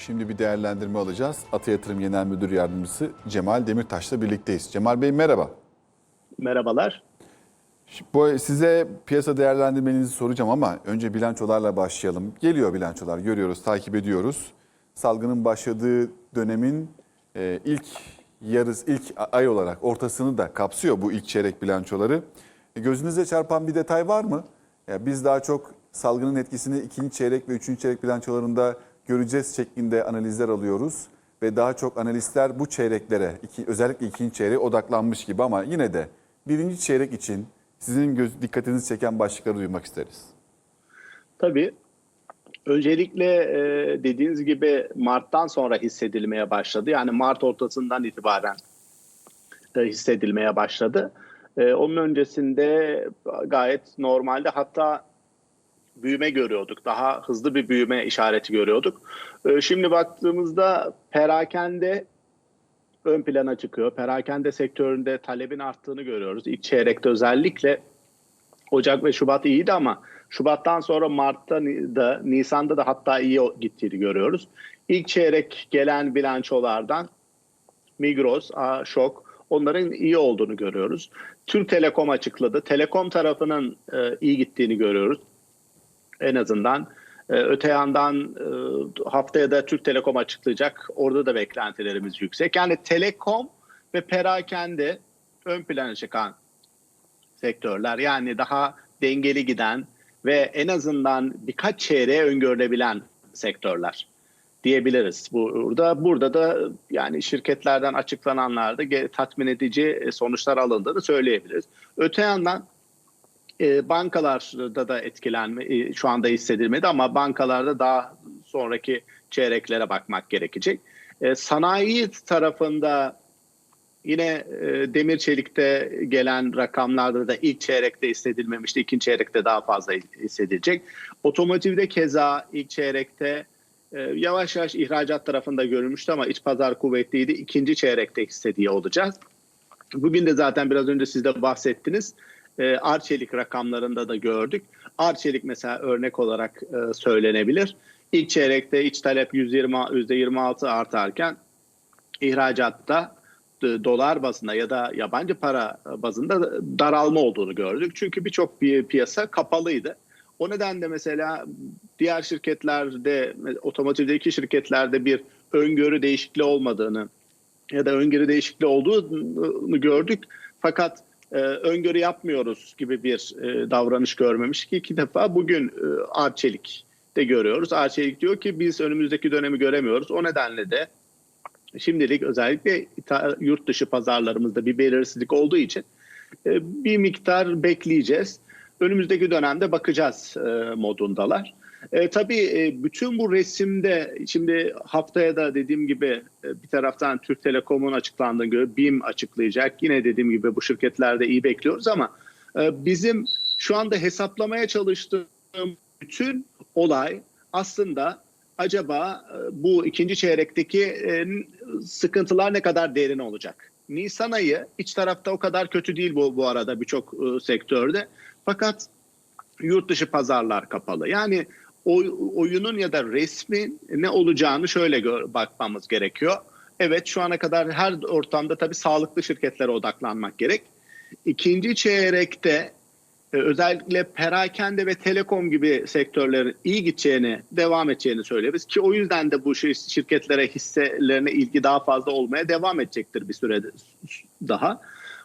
Şimdi bir değerlendirme alacağız. Ata Yatırım Genel Müdür Yardımcısı Cemal Demirtaş'la birlikteyiz. Cemal Bey merhaba. Merhabalar. Bu size piyasa değerlendirmenizi soracağım ama önce bilançolarla başlayalım. Geliyor bilançolar, görüyoruz, takip ediyoruz. Salgının başladığı dönemin e, ilk yarıs, ilk ay olarak ortasını da kapsıyor bu ilk çeyrek bilançoları. E, gözünüze çarpan bir detay var mı? Ya biz daha çok salgının etkisini ikinci çeyrek ve üçüncü çeyrek bilançolarında göreceğiz şeklinde analizler alıyoruz. Ve daha çok analistler bu çeyreklere, iki, özellikle ikinci çeyreğe odaklanmış gibi ama yine de birinci çeyrek için sizin göz, dikkatinizi çeken başlıkları duymak isteriz. Tabii öncelikle e, dediğiniz gibi Mart'tan sonra hissedilmeye başladı. Yani Mart ortasından itibaren e, hissedilmeye başladı. E, onun öncesinde gayet normalde hatta büyüme görüyorduk. Daha hızlı bir büyüme işareti görüyorduk. E, şimdi baktığımızda perakende ön plana çıkıyor. Perakende sektöründe talebin arttığını görüyoruz. İlk çeyrekte özellikle Ocak ve Şubat iyiydi ama Şubat'tan sonra Mart'ta da Nisan'da da hatta iyi gittiğini görüyoruz. İlk çeyrek gelen bilançolardan Migros, Şok onların iyi olduğunu görüyoruz. Türk Telekom açıkladı. Telekom tarafının e, iyi gittiğini görüyoruz. En azından e, öte yandan e, haftaya da Türk Telekom açıklayacak. Orada da beklentilerimiz yüksek. Yani Telekom ve perakende ön plana çıkan sektörler. Yani daha dengeli giden ve en azından birkaç çeyreğe öngörülebilen sektörler diyebiliriz. Burada burada da yani şirketlerden açıklananlarda tatmin edici sonuçlar alındığını söyleyebiliriz. Öte yandan e, bankalarda da etkilenme e, şu anda hissedilmedi ama bankalarda daha sonraki çeyreklere bakmak gerekecek. E, sanayi tarafında Yine e, demir çelikte gelen rakamlarda da ilk çeyrekte hissedilmemişti. ikinci çeyrekte daha fazla hissedilecek. Otomotivde keza ilk çeyrekte e, yavaş yavaş ihracat tarafında görülmüştü ama iç pazar kuvvetliydi. İkinci çeyrekte hissediyor olacağız. Bugün de zaten biraz önce siz de bahsettiniz. E, Arçelik rakamlarında da gördük. Arçelik mesela örnek olarak e, söylenebilir. İlk çeyrekte iç talep 120 %26 artarken ihracatta dolar bazında ya da yabancı para bazında daralma olduğunu gördük. Çünkü birçok bir piyasa kapalıydı. O nedenle mesela diğer şirketlerde, otomotivdeki şirketlerde bir öngörü değişikliği olmadığını ya da öngörü değişikliği olduğunu gördük. Fakat e, öngörü yapmıyoruz gibi bir e, davranış görmemiş ki iki defa bugün e, Arçelik de görüyoruz. Arçelik diyor ki biz önümüzdeki dönemi göremiyoruz. O nedenle de şimdilik özellikle yurt dışı pazarlarımızda bir belirsizlik olduğu için e, bir miktar bekleyeceğiz. Önümüzdeki dönemde bakacağız e, modundalar. E, tabii e, bütün bu resimde şimdi haftaya da dediğim gibi e, bir taraftan Türk Telekom'un açıklandığını göre BİM açıklayacak. Yine dediğim gibi bu şirketlerde iyi bekliyoruz ama e, bizim şu anda hesaplamaya çalıştığım bütün olay aslında acaba e, bu ikinci çeyrekteki e, sıkıntılar ne kadar derin olacak? Nisan ayı iç tarafta o kadar kötü değil bu, bu arada birçok e, sektörde. Fakat yurt dışı pazarlar kapalı. Yani oy, oyunun ya da resmin ne olacağını şöyle gör, bakmamız gerekiyor. Evet şu ana kadar her ortamda tabii sağlıklı şirketlere odaklanmak gerek. İkinci çeyrekte e, özellikle perakende ve telekom gibi sektörlerin iyi gideceğini, devam edeceğini söyleriz ki o yüzden de bu şirketlere hisselerine ilgi daha fazla olmaya devam edecektir bir süre daha.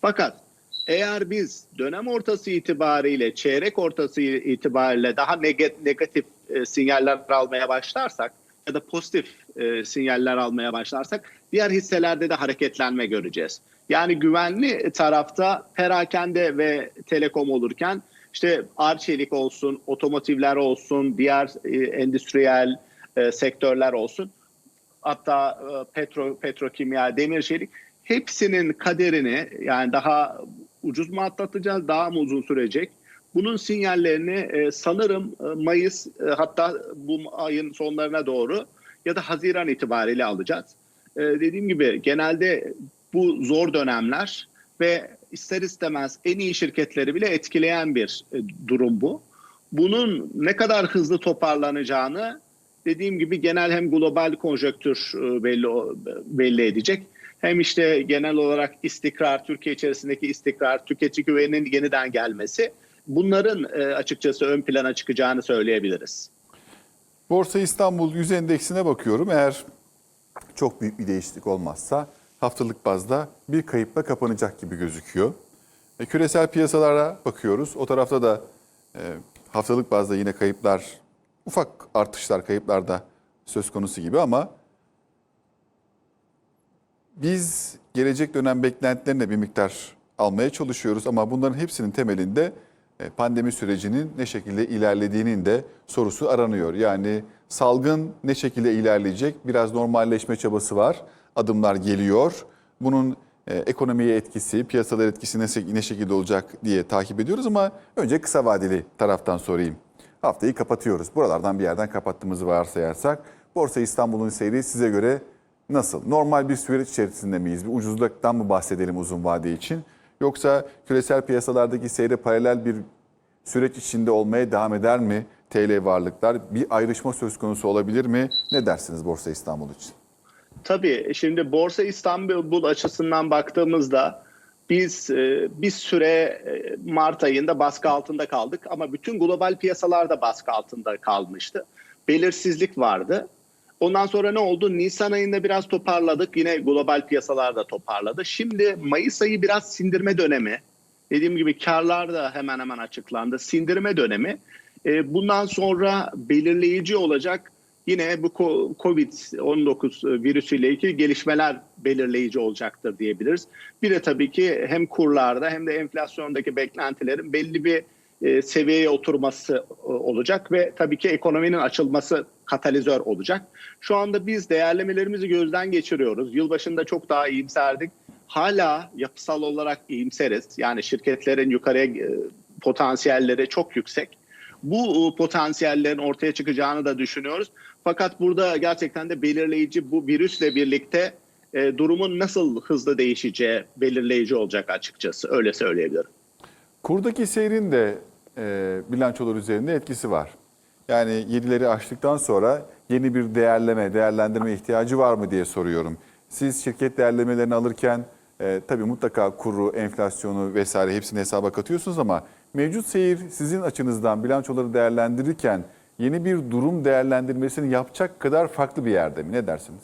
Fakat eğer biz dönem ortası itibariyle, çeyrek ortası itibariyle daha negatif e, sinyaller almaya başlarsak ya da pozitif e, sinyaller almaya başlarsak diğer hisselerde de hareketlenme göreceğiz. Yani güvenli tarafta perakende ve telekom olurken işte Arçelik olsun, otomotivler olsun, diğer e, endüstriyel e, sektörler olsun. Hatta e, petro, petrokimya, demir çelik hepsinin kaderini yani daha ucuz mu atlatacağız, daha mı uzun sürecek? Bunun sinyallerini e, sanırım e, Mayıs e, hatta bu ayın sonlarına doğru ya da Haziran itibariyle alacağız. Dediğim gibi genelde bu zor dönemler ve ister istemez en iyi şirketleri bile etkileyen bir durum bu. Bunun ne kadar hızlı toparlanacağını dediğim gibi genel hem global konjonktür e, belli belli edecek. Hem işte genel olarak istikrar, Türkiye içerisindeki istikrar, tüketici güveninin yeniden gelmesi bunların e, açıkçası ön plana çıkacağını söyleyebiliriz. Borsa İstanbul Yüz Endeksine bakıyorum. Eğer çok büyük bir değişiklik olmazsa haftalık bazda bir kayıpla kapanacak gibi gözüküyor. E, küresel piyasalara bakıyoruz. O tarafta da e, haftalık bazda yine kayıplar, ufak artışlar kayıplarda söz konusu gibi ama biz gelecek dönem beklentilerine bir miktar almaya çalışıyoruz ama bunların hepsinin temelinde pandemi sürecinin ne şekilde ilerlediğinin de sorusu aranıyor. Yani salgın ne şekilde ilerleyecek? Biraz normalleşme çabası var. Adımlar geliyor. Bunun e, ekonomiye etkisi, piyasalar etkisi ne şekilde olacak diye takip ediyoruz ama önce kısa vadeli taraftan sorayım. Haftayı kapatıyoruz. Buralardan bir yerden kapattığımızı varsayarsak Borsa İstanbul'un seyri size göre nasıl? Normal bir süreç içerisinde miyiz? Bir ucuzluktan mı bahsedelim uzun vade için? Yoksa küresel piyasalardaki seyre paralel bir süreç içinde olmaya devam eder mi TL varlıklar? Bir ayrışma söz konusu olabilir mi? Ne dersiniz Borsa İstanbul için? Tabii şimdi Borsa İstanbul açısından baktığımızda biz e, bir süre e, Mart ayında baskı altında kaldık ama bütün global piyasalar da baskı altında kalmıştı. Belirsizlik vardı. Ondan sonra ne oldu? Nisan ayında biraz toparladık. Yine global piyasalar da toparladı. Şimdi Mayıs ayı biraz sindirme dönemi. Dediğim gibi karlar da hemen hemen açıklandı. Sindirme dönemi. E, bundan sonra belirleyici olacak yine bu Covid-19 virüsüyle ilgili gelişmeler belirleyici olacaktır diyebiliriz. Bir de tabii ki hem kurlarda hem de enflasyondaki beklentilerin belli bir e, seviyeye oturması e, olacak ve tabii ki ekonominin açılması katalizör olacak. Şu anda biz değerlemelerimizi gözden geçiriyoruz. Yılbaşında çok daha iyimserdik. Hala yapısal olarak iyimseriz. Yani şirketlerin yukarıya e, potansiyelleri çok yüksek. Bu potansiyellerin ortaya çıkacağını da düşünüyoruz. Fakat burada gerçekten de belirleyici bu virüsle birlikte durumun nasıl hızlı değişeceği belirleyici olacak açıkçası. Öyle söyleyebilirim. Kurdaki seyrin de e, bilançolar üzerinde etkisi var. Yani 7'leri aştıktan sonra yeni bir değerleme, değerlendirme ihtiyacı var mı diye soruyorum. Siz şirket değerlemelerini alırken e, tabii mutlaka kuru, enflasyonu vesaire hepsini hesaba katıyorsunuz ama mevcut seyir sizin açınızdan bilançoları değerlendirirken yeni bir durum değerlendirmesini yapacak kadar farklı bir yerde mi? Ne dersiniz?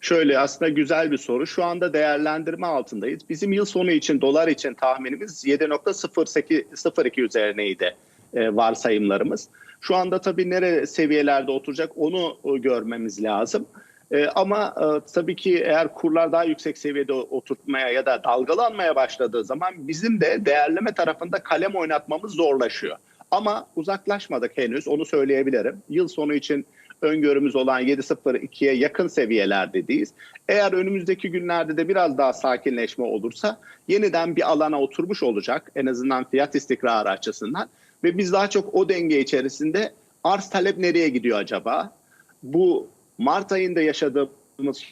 Şöyle aslında güzel bir soru. Şu anda değerlendirme altındayız. Bizim yıl sonu için dolar için tahminimiz 7.02 üzerineydi e, varsayımlarımız. Şu anda tabii nere seviyelerde oturacak onu e, görmemiz lazım. E, ama e, tabii ki eğer kurlar daha yüksek seviyede oturtmaya ya da dalgalanmaya başladığı zaman bizim de değerleme tarafında kalem oynatmamız zorlaşıyor. Ama uzaklaşmadık henüz onu söyleyebilirim. Yıl sonu için öngörümüz olan 7.02'ye yakın seviyelerdeyiz. Eğer önümüzdeki günlerde de biraz daha sakinleşme olursa yeniden bir alana oturmuş olacak en azından fiyat istikrarı açısından ve biz daha çok o denge içerisinde arz talep nereye gidiyor acaba? Bu Mart ayında yaşadığımız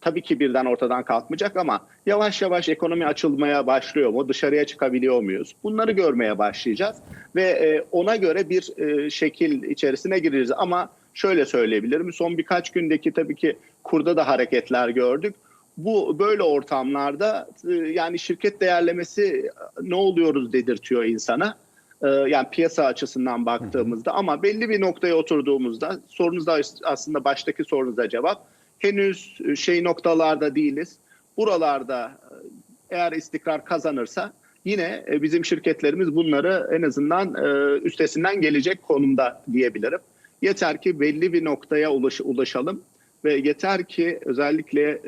tabii ki birden ortadan kalkmayacak ama yavaş yavaş ekonomi açılmaya başlıyor mu? Dışarıya çıkabiliyor muyuz? Bunları görmeye başlayacağız ve e, ona göre bir e, şekil içerisine gireceğiz. Ama şöyle söyleyebilirim. Son birkaç gündeki tabii ki kurda da hareketler gördük. Bu böyle ortamlarda e, yani şirket değerlemesi ne oluyoruz dedirtiyor insana. Yani piyasa açısından baktığımızda ama belli bir noktaya oturduğumuzda sorunuz da aslında baştaki sorunuza cevap henüz şey noktalarda değiliz. Buralarda eğer istikrar kazanırsa yine bizim şirketlerimiz bunları en azından üstesinden gelecek konumda diyebilirim. Yeter ki belli bir noktaya ulaş, ulaşalım ve yeter ki özellikle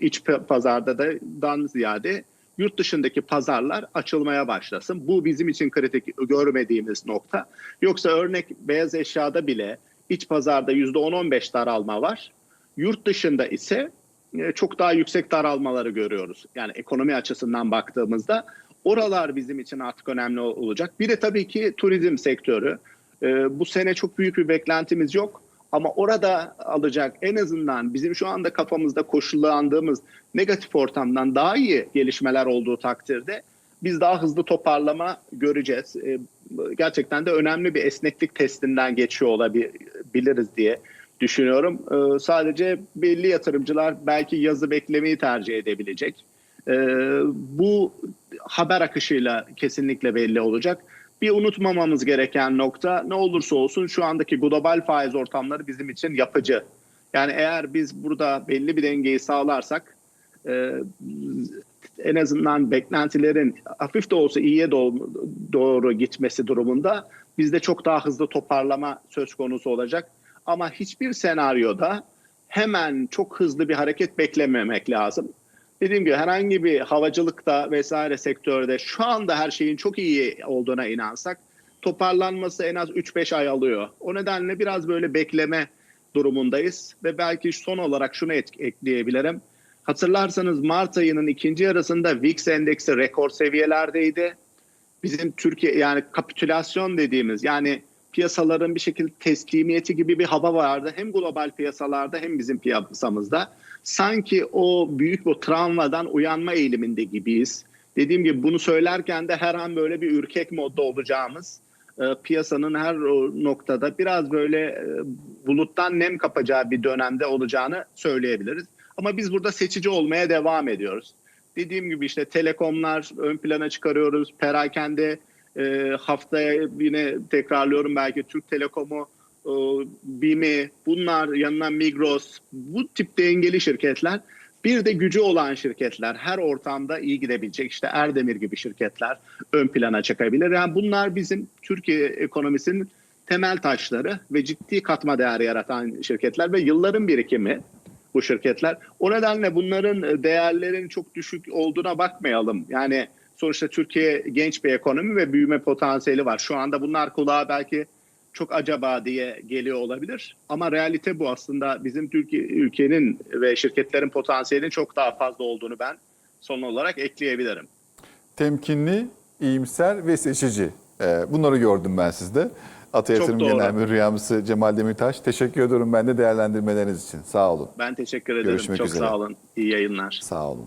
iç pazarda da dan ziyade yurt dışındaki pazarlar açılmaya başlasın. Bu bizim için kritik görmediğimiz nokta. Yoksa örnek beyaz eşyada bile iç pazarda %10-15 daralma var. Yurt dışında ise çok daha yüksek daralmaları görüyoruz. Yani ekonomi açısından baktığımızda oralar bizim için artık önemli olacak. Bir de tabii ki turizm sektörü. Bu sene çok büyük bir beklentimiz yok. Ama orada alacak en azından bizim şu anda kafamızda koşullandığımız negatif ortamdan daha iyi gelişmeler olduğu takdirde biz daha hızlı toparlama göreceğiz. Gerçekten de önemli bir esneklik testinden geçiyor olabilir biliriz diye düşünüyorum. Ee, sadece belli yatırımcılar belki yazı beklemeyi tercih edebilecek. Ee, bu haber akışıyla kesinlikle belli olacak. Bir unutmamamız gereken nokta ne olursa olsun şu andaki global faiz ortamları bizim için yapıcı. Yani eğer biz burada belli bir dengeyi sağlarsak e, en azından beklentilerin hafif de olsa iyiye doğru, doğru gitmesi durumunda bizde çok daha hızlı toparlama söz konusu olacak. Ama hiçbir senaryoda hemen çok hızlı bir hareket beklememek lazım. Dediğim gibi herhangi bir havacılıkta vesaire sektörde şu anda her şeyin çok iyi olduğuna inansak toparlanması en az 3-5 ay alıyor. O nedenle biraz böyle bekleme durumundayız ve belki son olarak şunu ekleyebilirim. Hatırlarsanız Mart ayının ikinci yarısında VIX endeksi rekor seviyelerdeydi. Bizim Türkiye yani kapitülasyon dediğimiz yani piyasaların bir şekilde teslimiyeti gibi bir hava vardı. Hem global piyasalarda hem bizim piyasamızda. Sanki o büyük bu travmadan uyanma eğiliminde gibiyiz. Dediğim gibi bunu söylerken de her an böyle bir ürkek modda olacağımız e, piyasanın her noktada biraz böyle e, buluttan nem kapacağı bir dönemde olacağını söyleyebiliriz. Ama biz burada seçici olmaya devam ediyoruz. Dediğim gibi işte telekomlar ön plana çıkarıyoruz. Perakende e, haftaya yine tekrarlıyorum belki Türk Telekom'u, e, BİM'i, bunlar yanına Migros, bu tip dengeli şirketler. Bir de gücü olan şirketler her ortamda iyi gidebilecek işte Erdemir gibi şirketler ön plana çıkabilir. Yani bunlar bizim Türkiye ekonomisinin temel taşları ve ciddi katma değer yaratan şirketler ve yılların birikimi bu şirketler. O nedenle bunların değerlerin çok düşük olduğuna bakmayalım. Yani sonuçta Türkiye genç bir ekonomi ve büyüme potansiyeli var. Şu anda bunlar kulağa belki çok acaba diye geliyor olabilir. Ama realite bu aslında bizim Türkiye ülkenin ve şirketlerin potansiyelinin çok daha fazla olduğunu ben son olarak ekleyebilirim. Temkinli, iyimser ve seçici. Ee, bunları gördüm ben sizde. Çok Yatırım. Genel Müdür Yardımcısı Cemal Demirtaş. Teşekkür ediyorum ben de değerlendirmeleriniz için. Sağ olun. Ben teşekkür ederim. Görüşmek çok üzere. sağ olun. İyi yayınlar. Sağ olun.